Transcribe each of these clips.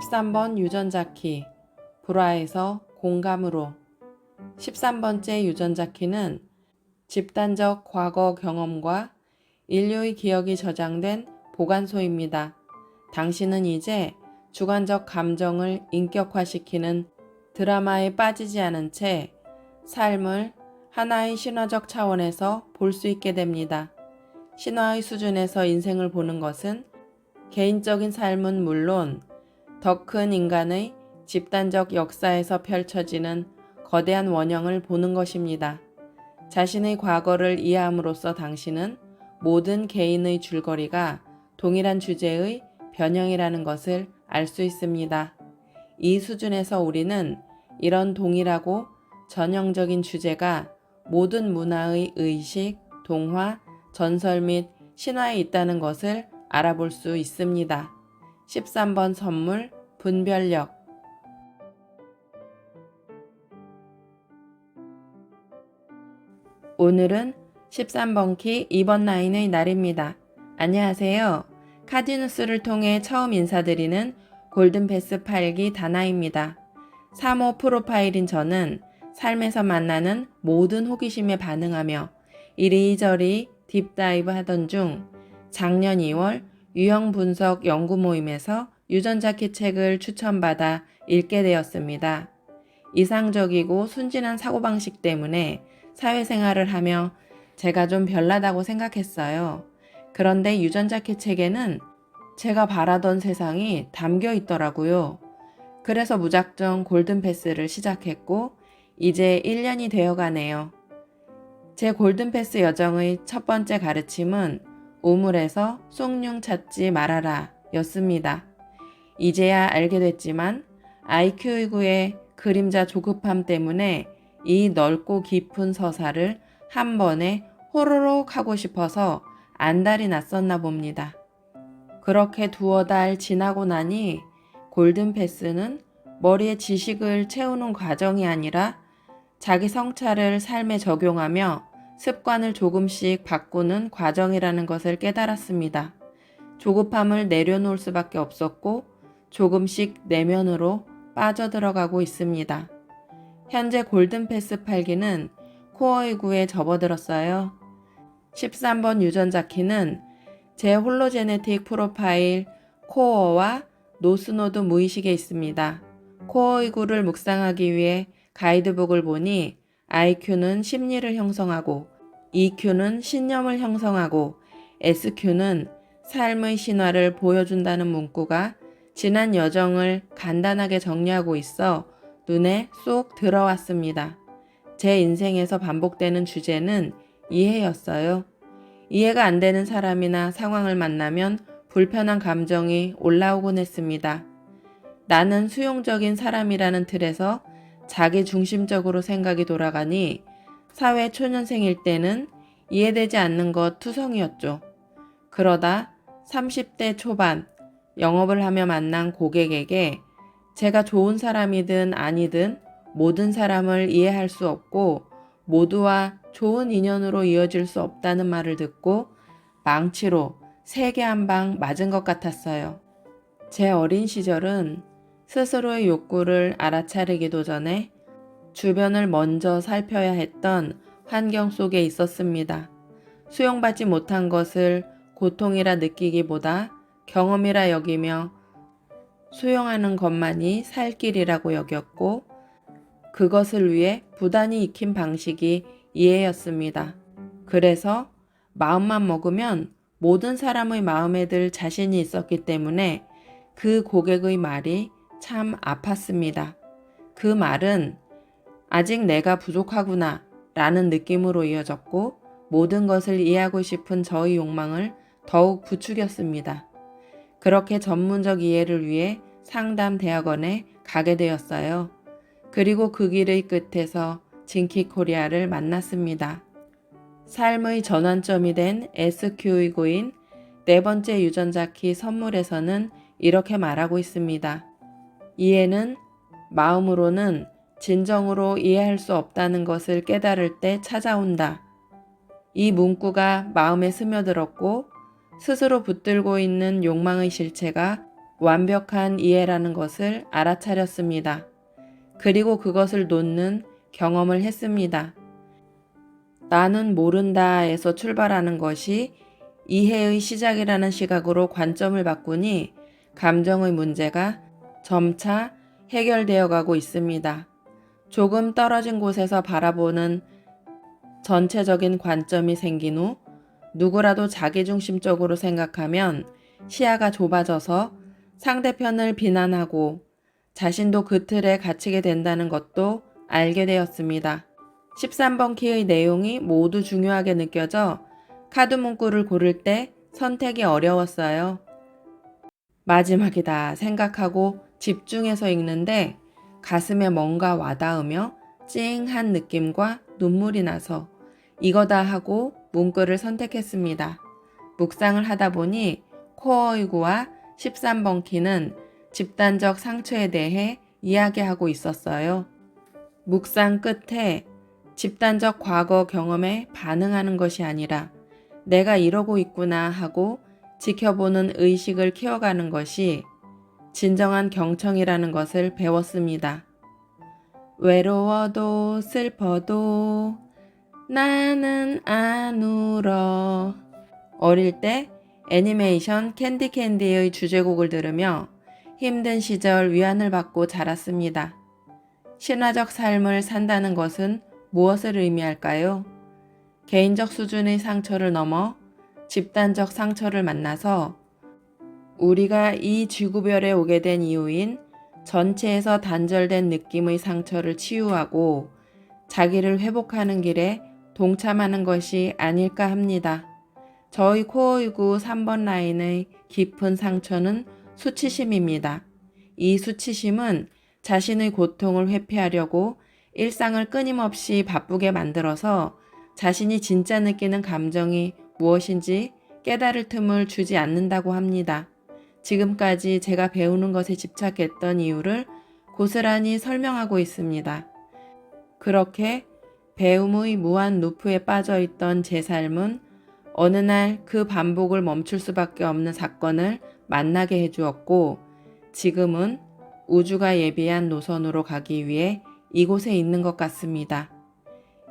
13번 유전자 키 불화에서 공감으로 13번째 유전자 키는 집단적 과거 경험과 인류의 기억이 저장된 보관소입니다. 당신은 이제 주관적 감정을 인격화시키는 드라마에 빠지지 않은 채 삶을 하나의 신화적 차원에서 볼 수 있게 됩니다. 신화의 수준에서 인생을 보는 것은 개인적인 삶은 물론 더 큰 인간의 집단적 역사에서 펼쳐지는 거대한 원형을 보는 것입니다. 자신의 과거를 이해함으로써 당신은 모든 개인의 줄거리가 동일한 주제의 변형이라는 것을 알 수 있습니다. 이 수준에서 우리는 이런 동일하고 전형적인 주제가 모든 문화의 의식, 동화, 전설 및 신화에 있다는 것을 알아볼 수 있습니다. 13번 선물 분별력 오늘은 13번 키 2번 라인의 날입니다. 안녕하세요. 카디누스를 통해 처음 인사드리는 골든패스 8기 다나입니다. 3호 프로파일인 저는 삶에서 만나는 모든 호기심에 반응하며 이리저리 딥다이브 하던 중 작년 2월 유형 분석 연구 모임에서 유전자 키 책을 추천받아 읽게 되었습니다. 이상적이고 순진한 사고방식 때문에 사회생활을 하며 제가 좀 별나다고 생각했어요. 그런데 유전자 키 책에는 제가 바라던 세상이 담겨 있더라고요. 그래서 무작정 골든패스를 시작했고, 이제 1년이 되어 가네요. 제 골든패스 여정의 첫 번째 가르침은 우물에서 쏙뇽 찾지 말아라 였습니다. 이제야 알게 됐지만 IQ19의 그림자 조급함 때문에 이 넓고 깊은 서사를 한 번에 호로록 하고 싶어서 안달이 났었나 봅니다. 그렇게 두어 달 지나고 나니 골든패스는 머리에 지식을 채우는 과정이 아니라 자기 성찰을 삶에 적용하며 습관을 조금씩 바꾸는 과정이라는 것을 깨달았습니다. 조급함을 내려놓을 수밖에 없었고 조금씩 내면으로 빠져들어가고 있습니다. 현재 골든패스 8기는 코어의 구에 접어들었어요. 13번 유전자 키는 제 홀로제네틱 프로파일 코어와 노스노드 무의식에 있습니다. 코어의 구를 묵상하기 위해 가이드북을 보니 IQ는 심리를 형성하고 EQ는 신념을 형성하고 SQ는 삶의 신화를 보여준다는 문구가 지난 여정을 간단하게 정리하고 있어 눈에 쏙 들어왔습니다. 제 인생에서 반복되는 주제는 이해였어요. 이해가 안 되는 사람이나 상황을 만나면 불편한 감정이 올라오곤 했습니다. 나는 수용적인 사람이라는 틀에서 자기 중심적으로 생각이 돌아가니 사회 초년생일 때는 이해되지 않는 것 투성이었죠. 그러다 30대 초반 영업을 하며 만난 고객에게 제가 좋은 사람이든 아니든 모든 사람을 이해할 수 없고 모두와 좋은 인연으로 이어질 수 없다는 말을 듣고 망치로 세게 한방 맞은 것 같았어요. 제 어린 시절은 스스로의 욕구를 알아차리기도 전에 주변을 먼저 살펴야 했던 환경 속에 있었습니다. 수용받지 못한 것을 고통이라 느끼기보다 경험이라 여기며 수용하는 것만이 살 길이라고 여겼고 그것을 위해 부단히 익힌 방식이 이해였습니다. 그래서 마음만 먹으면 모든 사람의 마음에 들 자신이 있었기 때문에 그 고객의 말이 참 아팠습니다. 그 말은 아직 내가 부족하구나 라는 느낌으로 이어졌고 모든 것을 이해하고 싶은 저의 욕망을 더욱 부추겼습니다. 그렇게 전문적 이해를 위해 상담 대학원에 가게 되었어요. 그리고 그 길의 끝에서 진키 코리아를 만났습니다. 삶의 전환점이 된 SQ이고인 네 번째 유전자 키 선물에서는 이렇게 말하고 있습니다. 이해는 마음으로는 진정으로 이해할 수 없다는 것을 깨달을 때 찾아온다. 이 문구가 마음에 스며들었고 스스로 붙들고 있는 욕망의 실체가 완벽한 이해라는 것을 알아차렸습니다. 그리고 그것을 놓는 경험을 했습니다. 나는 모른다에서 출발하는 것이 이해의 시작이라는 시각으로 관점을 바꾸니 감정의 문제가 점차 해결되어 가고 있습니다. 조금 떨어진 곳에서 바라보는 전체적인 관점이 생긴 후 누구라도 자기중심적으로 생각하면 시야가 좁아져서 상대편을 비난하고 자신도 그 틀에 갇히게 된다는 것도 알게 되었습니다. 13번 키의 내용이 모두 중요하게 느껴져 카드 문구를 고를 때 선택이 어려웠어요. 마지막이다 생각하고 집중해서 읽는데 가슴에 뭔가 와닿으며 찡한 느낌과 눈물이 나서 이거다 하고 문구를 선택했습니다. 묵상을 하다 보니 코어이구와 13번 키는 집단적 상처에 대해 이야기하고 있었어요. 묵상 끝에 집단적 과거 경험에 반응하는 것이 아니라 내가 이러고 있구나 하고 지켜보는 의식을 키워가는 것이 진정한 경청이라는 것을 배웠습니다. 외로워도 슬퍼도 나는 안 울어. 어릴 때 애니메이션 캔디 캔디의 주제곡을 들으며 힘든 시절 위안을 받고 자랐습니다. 신화적 삶을 산다는 것은 무엇을 의미할까요? 개인적 수준의 상처를 넘어 집단적 상처를 만나서 우리가 이 지구별에 오게 된 이유인 전체에서 단절된 느낌의 상처를 치유하고 자기를 회복하는 길에 동참하는 것이 아닐까 합니다. 저희 코어이구 3번 라인의 깊은 상처는 수치심입니다. 이 수치심은 자신의 고통을 회피하려고 일상을 끊임없이 바쁘게 만들어서 자신이 진짜 느끼는 감정이 무엇인지 깨달을 틈을 주지 않는다고 합니다. 지금까지 제가 배우는 것에 집착했던 이유를 고스란히 설명하고 있습니다. 그렇게 배움의 무한 루프에 빠져 있던 제 삶은 어느 날 그 반복을 멈출 수밖에 없는 사건을 만나게 해주었고 지금은 우주가 예비한 노선으로 가기 위해 이곳에 있는 것 같습니다.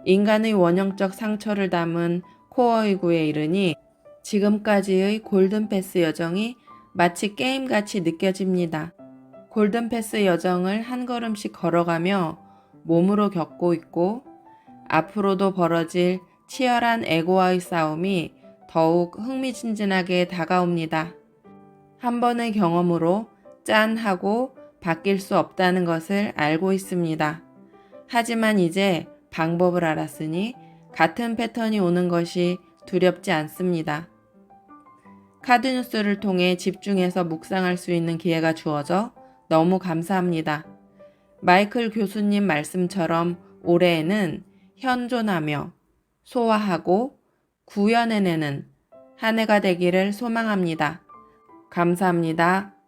인간의 원형적 상처를 담은 코어이구에 이르니 지금까지의 골든패스 여정이 마치 게임같이 느껴집니다. 골든패스 여정을 한 걸음씩 걸어가며 몸으로 겪고 있고 앞으로도 벌어질 치열한 에고와의 싸움이 더욱 흥미진진하게 다가옵니다. 한 번의 경험으로 짠 하고 바뀔 수 없다는 것을 알고 있습니다. 하지만 이제 방법을 알았으니 같은 패턴이 오는 것이 두렵지 않습니다. 카드 뉴스를 통해 집중해서 묵상할 수 있는 기회가 주어져 너무 감사합니다. 마이클 교수님 말씀처럼 올해에는 현존하며 소화하고 구현해내는 한 해가 되기를 소망합니다. 감사합니다.